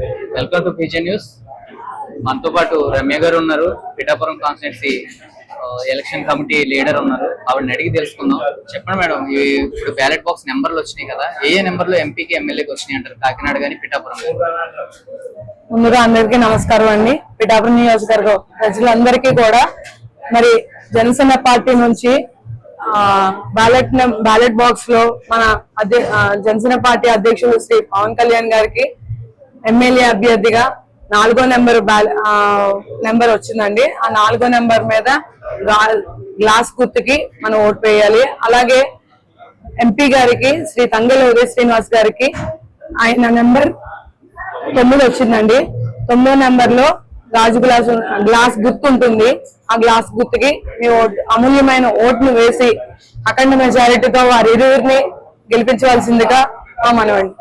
Welcome to PG news మనతో పాటు రమ్య గారు ఉన్నారు. Pithapuram constituency election committee leader ఉన్నారు. ఆవిడని అడిగి తెలుసుకుందాం. చెప్పండి మేడం ఈ ఇప్పుడు బ్యాలెట్ బాక్స్ నెంబర్లు వచ్చినాయి కదా. ఏ ఏ నెంబర్లు ఎంపీకి ఎమ్మెల్యేకి వచ్చినాయి అంటారు? కాకినాడ కానీ పిఠాపురం ముందుగా అందరికీ నమస్కారం అండి. పిఠాపురం నియోజకవర్గం ప్రజలందరికీ కూడా మరి జనసేన పార్టీ నుంచి బ్యాలెట్ బ్యాలెట్ బాక్స్లో మన అధ్య జనసేన పార్టీ అధ్యక్షులు శ్రీ పవన్ కళ్యాణ్ గారికి ఎమ్మెల్యే అభ్యర్థిగా నాలుగో నెంబర్ నెంబర్ వచ్చిందండి. ఆ నాలుగో నెంబర్ మీద గ్లాస్ గుర్తుకి మనం ఓటు వేయాలి. అలాగే ఎంపీ గారికి శ్రీ తంగలూరి ఉదయ శ్రీనివాస్ గారికి ఆయన నెంబర్ తొమ్మిది వచ్చిందండి. తొమ్మిదో నెంబర్లో గాజు గ్లాస్ గ్లాస్ గుర్తు ఉంటుంది. ఆ గ్లాస్ గుర్తుకి మీ ఓటు అమూల్యమైన ఓట్ను వేసి అఖండ మెజారిటీతో వారి ఇరువురిని గెలిపించవలసిందిగా మా మనవండి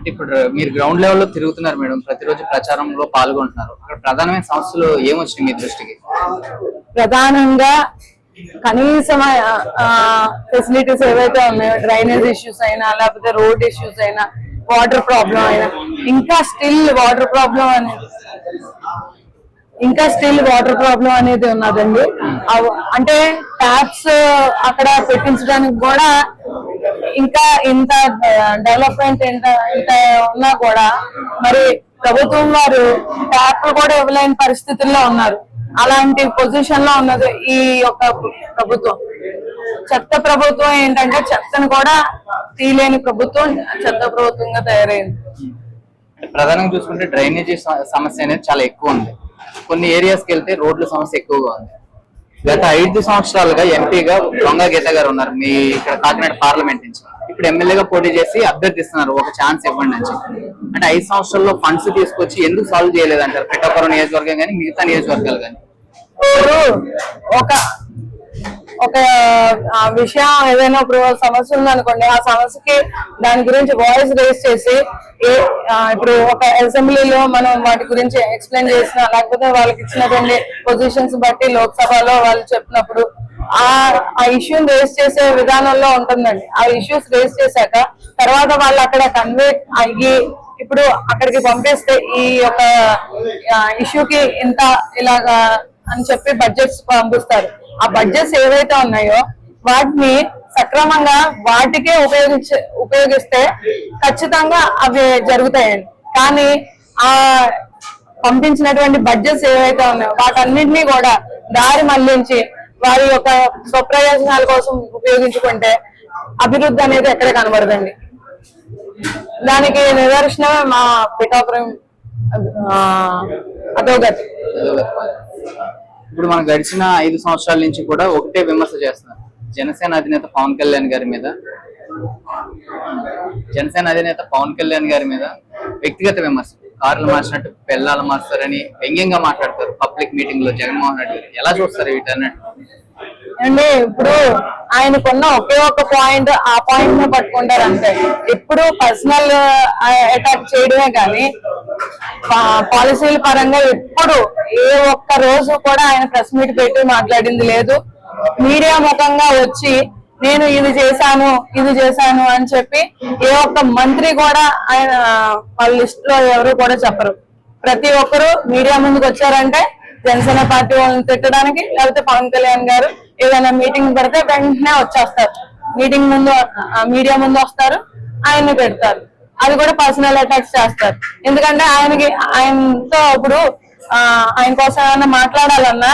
అంటే ఇప్పుడు మీరు గ్రౌండ్ లెవెల్లో తిరుగుతున్నారు మేడం ప్రతిరోజు ప్రచారంలో పాల్గొంటున్నారు. అక్కడ ప్రధానమైన సమస్యలు ఏమొచ్చినాయి మీ దృష్టికి? ప్రధానంగా కనీసం ఫెసిలిటీస్ ఏవైతే ఉన్నాయో డ్రైనేజ్ ఇష్యూస్ అయినా లేకపోతే రోడ్ ఇష్యూస్ అయినా వాటర్ ప్రాబ్లం అయినా ఇంకా స్టిల్ వాటర్ ప్రాబ్లం అనేది. ఇంకా స్టిల్ వాటర్ ప్రాబ్లం అనేది ఉన్నదండి. అంటే ట్యాప్స్ uh, అక్కడ పెట్టించడానికి కూడా ఇంకా ఇంత uh, డెవలప్మెంట్ ఇంత ఇంత ఉన్నా కూడా మరి ప్రభుత్వం వారు ట్యాప్లు కూడా ఇవ్వలేని పరిస్థితుల్లో ఉన్నారు. అలాంటి పొజిషన్లో ఉన్నది ఈ యొక్క ప్రభుత్వం. చెత్త ప్రభుత్వం ఏంటంటే చెత్తను కూడా తీయలేని ప్రభుత్వం చెత్త ప్రభుత్వంగా తయారైంది. ప్రధానంగా చూసుకుంటే డ్రైనేజీ సమస్య అనేది చాలా ఎక్కువ ఉంది. కొన్ని ఏరియాస్కి వెళ్తే రోడ్ల సమస్య ఎక్కువగా ఉంది. గత ఐదు సంవత్సరాలుగా ఎంపీగా దొంగ గీత గారు ఉన్నారు. మీ ఇక్కడ కాకినాడ పార్లమెంట్ నుంచి. ఇప్పుడు ఎమ్మెల్యేగా పోటీ చేసి అభ్యర్థిస్తున్నారు. ఒక ఛాన్స్ ఇవ్వండి అని చెప్పి. అంటే ఐదు సంవత్సరాల్లో ఫండ్స్ తీసుకొచ్చి ఎందుకు సాల్వ్ చేయలేదంటారు? పిఠాపురం నియోజకవర్గం కానీ మిగతా నియోజకవర్గాలు కానీ. ఒక ఒక విషయం ఏదైనా ఇప్పుడు సమస్య ఉందనుకోండి ఆ సమస్యకి దాని గురించి వాయిస్ రేస్ చేసి ఏ ఇప్పుడు ఒక అసెంబ్లీలో మనం వాటి గురించి ఎక్స్ప్లెయిన్ చేసిన లేకపోతే వాళ్ళకి ఇచ్చినటువంటి పొజిషన్స్ బట్టి లోక్సభలో వాళ్ళు చెప్పినప్పుడు ఆ ఆ ఇష్యూని రేస్ చేసే విధానంలో ఉంటుందండి. ఆ ఇష్యూస్ రేస్ చేశాక తర్వాత వాళ్ళు అక్కడ కన్వే అయ్యి ఇప్పుడు అక్కడికి పంపిస్తే ఈ యొక్క ఇష్యూకి ఇంత ఇలాగా అని చెప్పి బడ్జెట్స్ పంపిస్తారు. ఆ బడ్జెట్స్ ఏవైతే ఉన్నాయో వాటిని సక్రమంగా వాటికే ఉపయోగించే ఉపయోగిస్తే ఖచ్చితంగా అవి జరుగుతాయండి. కానీ ఆ పంపించినటువంటి బడ్జెట్స్ ఏవైతే ఉన్నాయో వాటన్నింటినీ కూడా దారి మళ్ళించి వారి యొక్క స్వప్రయోజనాల కోసం ఉపయోగించుకుంటే అభివృద్ధి అనేది ఎక్కడ కనబడదండి. దానికి నిదర్శనమే మా పిఠాపురం అధోగతి ఇప్పుడు మనం గడిచిన ఐదు సంవత్సరాల నుంచి కూడా ఒకటే విమర్శ చేస్తున్నారు. జనసేన అధినేత పవన్ కళ్యాణ్ గారి మీద జనసేన అధినేత పవన్ కళ్యాణ్ గారి మీద వ్యక్తిగత విమర్శ. కార్లు మార్చినట్టు పిల్లలు మార్చారని వ్యంగ్యంగా మాట్లాడతారు. పబ్లిక్ మీటింగ్లో జగన్మోహన్ రెడ్డి ఎలా చూస్తారు వీటన్నట్టు అంటే ఇప్పుడు ఆయనకున్న ఒకే ఒక పాయింట్ ఆ పాయింట్ను పట్టుకుంటారు అంతే ఎప్పుడు పర్సనల్ అటాక్ చేయడమే కానీ పాలసీల పరంగా ఎప్పుడు ఏ ఒక్క రోజు కూడా ఆయన ప్రెస్ మీట్ పెట్టి మాట్లాడింది లేదు. మీడియా ముఖంగా వచ్చి నేను ఇది చేశాను ఇది చేశాను అని చెప్పి ఏ ఒక్క మంత్రి కూడా ఆయన వాళ్ళ లిస్ట్లో ఎవరు కూడా చెప్పరు. ప్రతి ఒక్కరు మీడియా ముందుకు వచ్చారంటే జనసేన పార్టీ వాళ్ళని తిట్టడానికి లేకపోతే పవన్ కళ్యాణ్ గారు ఏదైనా మీటింగ్ పెడితే వెంటనే వచ్చేస్తారు. మీటింగ్ ముందు మీడియా ముందు వస్తారు. ఆయన్ని పెడతారు. అది కూడా పర్సనల్ అటాక్స్ చేస్తారు. ఎందుకంటే ఆయనకి ఆయనతో ఇప్పుడు ఆయన కోసం ఏమైనా మాట్లాడాలన్నా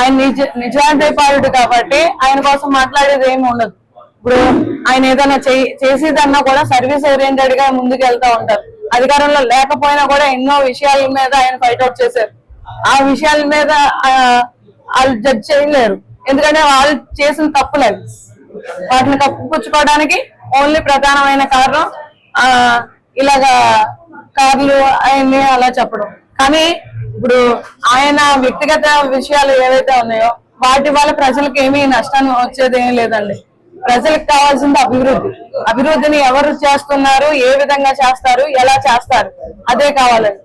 ఆయన నిజ నిజాయితీపరుడు కాబట్టి ఆయన కోసం మాట్లాడేది ఏమి ఉండదు. ఇప్పుడు ఆయన ఏదైనా చేసేదన్నా కూడా సర్వీస్ ఓరియంటెడ్గా ముందుకు వెళ్తా ఉంటారు. అధికారంలో లేకపోయినా కూడా ఎన్నో విషయాల మీద ఆయన ఫైట్ అవుట్ చేశారు. ఆ విషయాల మీద వాళ్ళు జడ్జ్ చేయలేరు. ఎందుకంటే వాళ్ళు చేసిన తప్పులేదు వాటిని కప్పుపుచ్చుకోవడానికి ఓన్లీ ప్రధానమైన కారణం ఇలాగా కార్లు అవన్నీ అలా చెప్పడం. కానీ ఇప్పుడు ఆయన వ్యక్తిగత విషయాలు ఏవైతే ఉన్నాయో వాటి వల్ల ప్రజలకు ఏమీ నష్టం వచ్చేది ఏం లేదండి. ప్రజలకు కావాల్సింది అభివృద్ధి. అభివృద్ధిని ఎవరు చేస్తున్నారు ఏ విధంగా చేస్తారు ఎలా చేస్తారు అదే కావాలండి.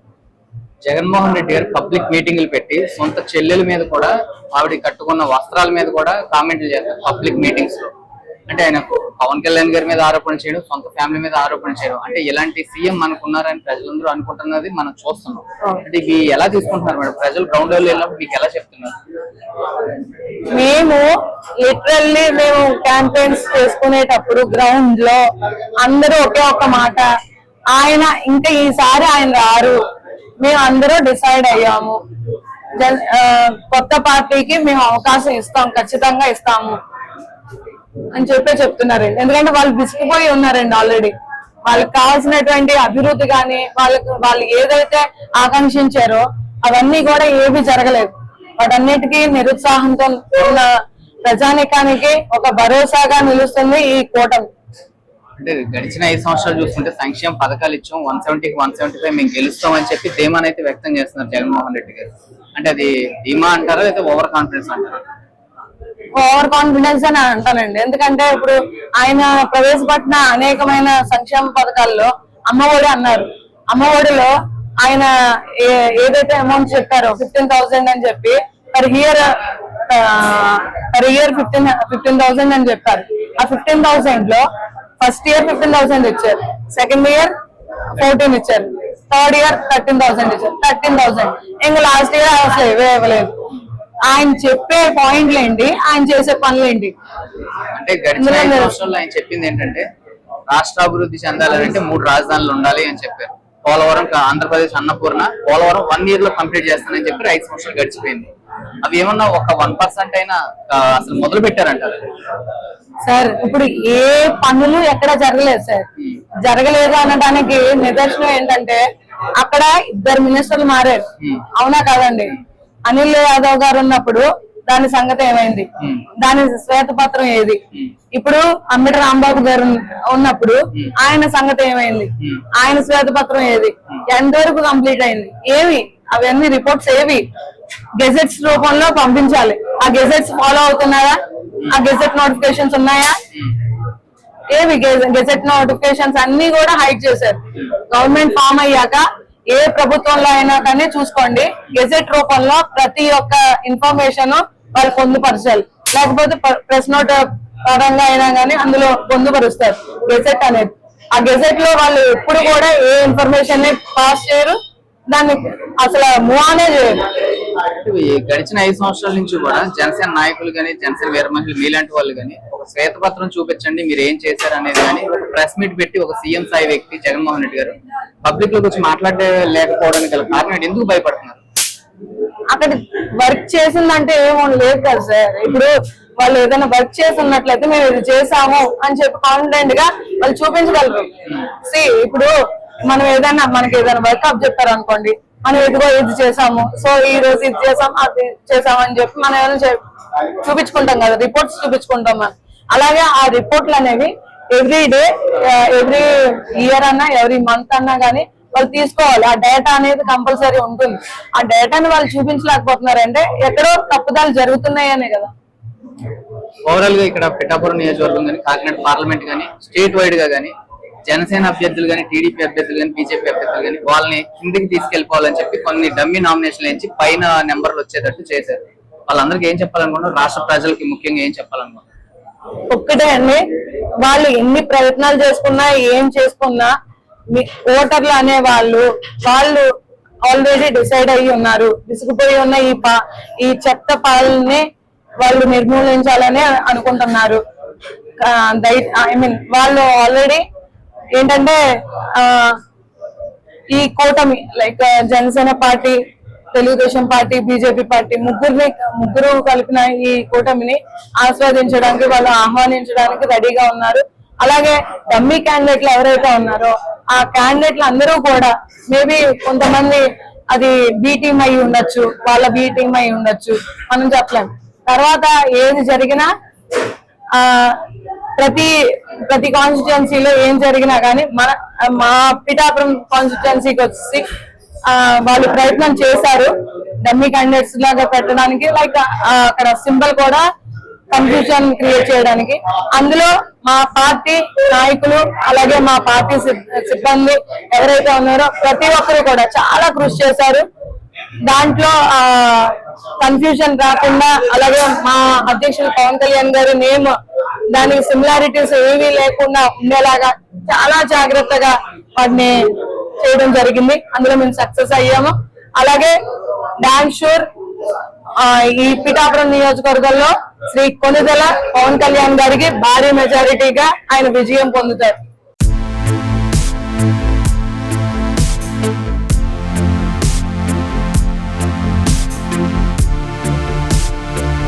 జగన్మోహన్ రెడ్డి గారు పబ్లిక్ మీటింగ్లు పెట్టి సొంత చెల్లెల మీద కూడా ఆవిడ కట్టుకున్న వస్త్రాల మీద కూడా కామెంట్లు చేస్తారు పబ్లిక్ మీటింగ్స్లో. అంటే ఆయనకు పవన్ కళ్యాణ్ గారి మీద ఆరోపణ చేయడం సొంత ఫ్యామిలీ మీద ఆరోపణ చేయడం. అంటే ఇలాంటి సీఎం మనకున్నారని ప్రజలందరూ అనుకుంటున్నది మనం చూస్తున్నాం. అంటే ఇవి ఎలా తీసుకుంటున్నారు మేడం? ప్రజలు గ్రౌండ్ లెవెల్ వెళ్ళినప్పుడు మీకు ఎలా చెప్తున్నారు? మేము లిటరల్లీ మేము క్యాంపెయిన్స్ చేసుకునేటప్పుడు గ్రౌండ్లో అందరూ ఒకే ఒక్క మాట. ఆయన ఇంకా ఈసారి ఆయన రారు. మేము అందరూ డిసైడ్ అయ్యాము. జన్- కొత్త పార్టీకి మేము అవకాశం ఇస్తాం ఖచ్చితంగా ఇస్తాము అని చెప్పే చెప్తున్నారండి. ఎందుకంటే వాళ్ళు విసిగిపోయి ఉన్నారండి ఆల్రెడీ వాళ్ళకి కావాల్సినటువంటి అభివృద్ధి కానీ వాళ్ళకి వాళ్ళు ఏదైతే ఆకాంక్షించారో అవన్నీ కూడా ఏవి జరగలేదు. వాటన్నిటికీ నిరుత్సాహంతో ఉన్న ప్రజానికానికి ఒక భరోసాగా నిలుస్తుంది ఈ కూటమి. అంటే గడిచిన ఐదు సంవత్సరాలు చూసుకుంటే సంక్షేమ పథకాలు ఇచ్చాం. వన్ సెవెంటీకి వన్ సెవెంటీ ఫైవ్ మేము గెలుస్తామని చెప్పి ధీమాని అయితే వ్యక్తం చేస్తున్నారు జగన్మోహన్ రెడ్డి గారు. అంటే అది ధీమా అంటారా లేదా ఓవర్ కాన్ఫిడెన్స్ అంటారా? ఓవర్ కాన్ఫిడెన్స్ అని అంటానండి. ఎందుకంటే ఇప్పుడు ఆయన ప్రవేశపెట్టిన అనేకమైన సంక్షేమ పథకాల్లో అమ్మఒడి అన్నారు. అమ్మఒడిలో ఆయన ఏదైతే అమౌంట్ చెప్పారో ఫిఫ్టీన్ థౌసండ్ అని చెప్పి per year per year fifteen fifteen thousand అని చెప్పారు. ఆ ఫిఫ్టీన్ థౌసండ్లో ఫస్ట్ ఇయర్ ఫిఫ్టీన్ థౌసండ్ ఇచ్చారు. సెకండ్ ఇయర్ ఫోర్టీన్ ఇచ్చారు. థర్డ్ ఇయర్ థర్టీన్ థౌసండ్ ఇచ్చారు. Thirteen thousand. ఇంకా లాస్ట్ ఇయర్ అసలు ఇవే ఇవ్వలేదు. ఆయన చెప్పే పాయింట్లు ఏంటి? ఆయన చేసే పనులు ఏంటి? అంటే గడిచిన ఐదు సంవత్సరాల్లో ఆయన చెప్పింది ఏంటంటే రాష్ట్ర అభివృద్ధి చెందాలంటే మూడు రాజధానులు ఉండాలి అని చెప్పారు. పోలవరం ఆంధ్రప్రదేశ్ అన్నపూర్ణ పోలవరం వన్ ఇయర్లో కంప్లీట్ చేస్తానని చెప్పి ఐదు సంవత్సరాలు గడిచిపోయింది. అవి ఏమన్నా ఒక వన్ పర్సెంట్ అయినా అసలు మొదలు పెట్టారంటారు? సార్ ఇప్పుడు ఏ పనులు ఎక్కడ జరగలేదు సార్. జరగలేదు అనడానికి నిదర్శనం ఏంటంటే అక్కడ ఇద్దరు మినిస్టర్లు మారారు. అవునా కాదండి? అనిల్ యాదవ్ గారు ఉన్నప్పుడు దాని సంగతి ఏమైంది. దాని శ్వేతపత్రం ఏది. ఇప్పుడు అంబటి రాంబాబు గారు ఉన్నప్పుడు ఆయన సంగతి ఏమైంది. ఆయన శ్వేతపత్రం ఏది? ఎంతవరకు కంప్లీట్ అయింది? ఏవి? అవన్నీ రిపోర్ట్స్ ఏవి? గెజెట్స్ రూపంలో పంపించాలి. ఆ గెజెట్స్ ఫాలో అవుతున్నాయా? ఆ గెజెట్ నోటిఫికేషన్స్ ఉన్నాయా? ఏవి గెజెట్ నోటిఫికేషన్స్ అన్ని కూడా హైడ్ చేశారు. గవర్నమెంట్ ఫామ్ అయ్యాక ఏ ప్రభుత్వంలో అయినా కానీ చూసుకోండి. గెజెట్ రూపంలో ప్రతి ఒక్క ఇన్ఫర్మేషన్ వాళ్ళు పొందుపరచాలి లేకపోతే ప్రెస్ నోట్ పరంగా అయినా కానీ అందులో పొందుపరుస్తారు గెజెట్ అనేది. ఆ గెజెట్లో వాళ్ళు ఎప్పుడు కూడా ఏ ఇన్ఫర్మేషన్ని పాస్ చేయరు. దాన్ని అసలు మూవ్ అనే చేయరు. గడిచిన ఐదు సంవత్సరాల నుంచి కూడా జనసేన నాయకులు కానీ జనసేన వీర మహిళలు మీలాంటి వాళ్ళు కానీ ఒక శ్వేతపత్రం చూపించండి మీరు ఏం చేశారు అనేది కానీ ఒక ప్రెస్ మీట్ పెట్టి ఒక సీఎం స్థాయి వ్యక్తి జగన్మోహన్ రెడ్డి గారు పబ్లిక్లోకి వచ్చి మాట్లాడే లేకపోవడానికి గల కారణం? ఎందుకు భయపడుతున్నారు? అక్కడ వర్క్ చేసిందంటే ఏమో లేదు కదా సార్. ఇప్పుడు వాళ్ళు ఏదైనా వర్క్ చేసి ఉన్నట్లయితే మేము ఇది చేసాము అని చెప్పి కాన్ఫిడెంట్గా వాళ్ళు చూపించగలరు. సి ఇప్పుడు మనం ఏదైనా మనకి ఏదైనా వర్క్ అప్ చెప్పారు అనుకోండి మనం ఇదిగో ఇది చేసాము. సో ఈ రోజు ఇది చేసాం అది చేసాం అని చెప్పి మనం ఏమైనా చూపించుకుంటాం కదా రిపోర్ట్స్ చూపించుకుంటాం మనం. అలాగే ఆ రిపోర్ట్లు అనేవి ఎవ్రీ డే ఎవ్రీ ఇయర్ అన్నా ఎవ్రీ మంత్ అన్నా కానీ వాళ్ళు తీసుకోవాలి. ఆ డేటా అనేది కంపల్సరీ ఉంటుంది. ఆ డేటాని వాళ్ళు చూపించలేకపోతున్నారంటే ఎక్కడో తప్పుదాలు జరుగుతున్నాయనే కదా. ఓవరాల్గా ఇక్కడ పిఠాపురం నియోజకవర్గం కానీ కాకినాడ పార్లమెంట్ కానీ స్టేట్ వైడ్గా కానీ జనసేన అభ్యర్థులు కానీ టీడీపీ అభ్యర్థులు కానీ బీజేపీ అభ్యర్థులు కానీ వాళ్ళని కిందికి తీసుకెళ్ళిపోవాలని చెప్పి కొన్ని డమ్మి నామినేషన్లు ఇచ్చి పైన నెంబర్లు వచ్చేటట్టు చేశారు. వాళ్ళందరికీ ఏం చెప్పాలనుకుంటున్నారు? రాష్ట్ర ప్రజలకి ముఖ్యంగా ఏం చెప్పాలనుకుంటున్నారు? ఒక్కటే అండి. వాళ్ళు ఎన్ని ప్రయత్నాలు చేసుకున్నా ఏం చేసుకున్నా మీ ఓటర్లు అనే వాళ్ళు వాళ్ళు ఆల్రెడీ డిసైడ్ అయ్యి ఉన్నారు. విసిగిపోయి ఉన్న ఈ పా ఈ చెత్త పాలని వాళ్ళు నిర్మూలించాలని అనుకుంటున్నారు. ఐ మీన్ వాళ్ళు ఆల్రెడీ ఏంటంటే ఆ, ఈ కూటమి like Janasena party Telugu Desam party BJP party ముగ్గురిని ముగ్గురు కలిపిన ఈ కూటమిని ఆస్వాదించడానికి వాళ్ళు ఆహ్వానించడానికి రెడీగా ఉన్నారు. అలాగే డమ్మీ క్యాండిడేట్లు ఎవరైతే ఉన్నారో ఆ క్యాండిడేట్లు అందరూ కూడా మేబీ కొంతమంది అది బి అయి ఉండొచ్చు వాళ్ళ బి అయి ఉండొచ్చు. మనం చెప్పలేం. తర్వాత ఏది జరిగినా ఆ ప్రతి ప్రతి కాన్స్టిట్యున్సీలో ఏం జరిగినా కానీ మన మా పిఠాపురం కాన్స్టిట్యున్సీకి వచ్చి వాళ్ళు ప్రయత్నం చేశారు. డమ్మీ క్యాండిడేట్స్ లాగా పెట్టడానికి లైక్ అక్కడ సింబల్ కూడా కన్ఫ్యూజన్ క్రియేట్ చేయడానికి. అందులో మా పార్టీ నాయకులు అలాగే మా పార్టీ సిబ్బంది ఎవరైతే ఉన్నారో ప్రతి ఒక్కరు కూడా చాలా కృషి చేశారు. దాంట్లో ఆ కన్ఫ్యూజన్ రాకుండా అలాగే మా అధ్యక్షులు పవన్ కళ్యాణ్ గారి నేమ్ దానికి సిమిలారిటీస్ ఏమీ లేకుండా ఉండేలాగా చాలా జాగ్రత్తగా వాటిని చేయడం జరిగింది. అందులో మేము సక్సెస్ అయ్యాము. అలాగే డాన్స్ షూర్ ఈ పిఠాపురం నియోజకవర్గంలో శ్రీ కొనుదల పవన్ కళ్యాణ్ గారికి భారీ మెజారిటీగా ఆయన విజయం పొందుతారు.